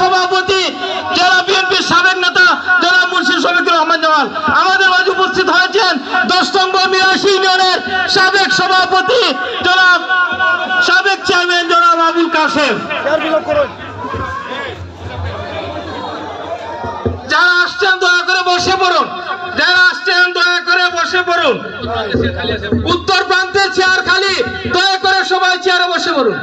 সভাপতি জেলা বিএনপির সাবেক নেতা জেলা মুন্সি শফিকুর রহমান জামাল, আমাদের মাঝে উপস্থিত হয়েছেন দশ নম্বর মিরাশি ইউনিয়নের সাবেক সভাপতি জনাব, সাবেক চেয়ারম্যান জনাব আবুল কাসেম যারা আসছেন, দয়া করে বসে পড়ুন। যারা আসছেন, দয়া করে বসে পড়ুন। উত্তর প্রান্তের চেয়ার খালি, দয়া করে সবাই চেয়ারে বসে পড়ুন।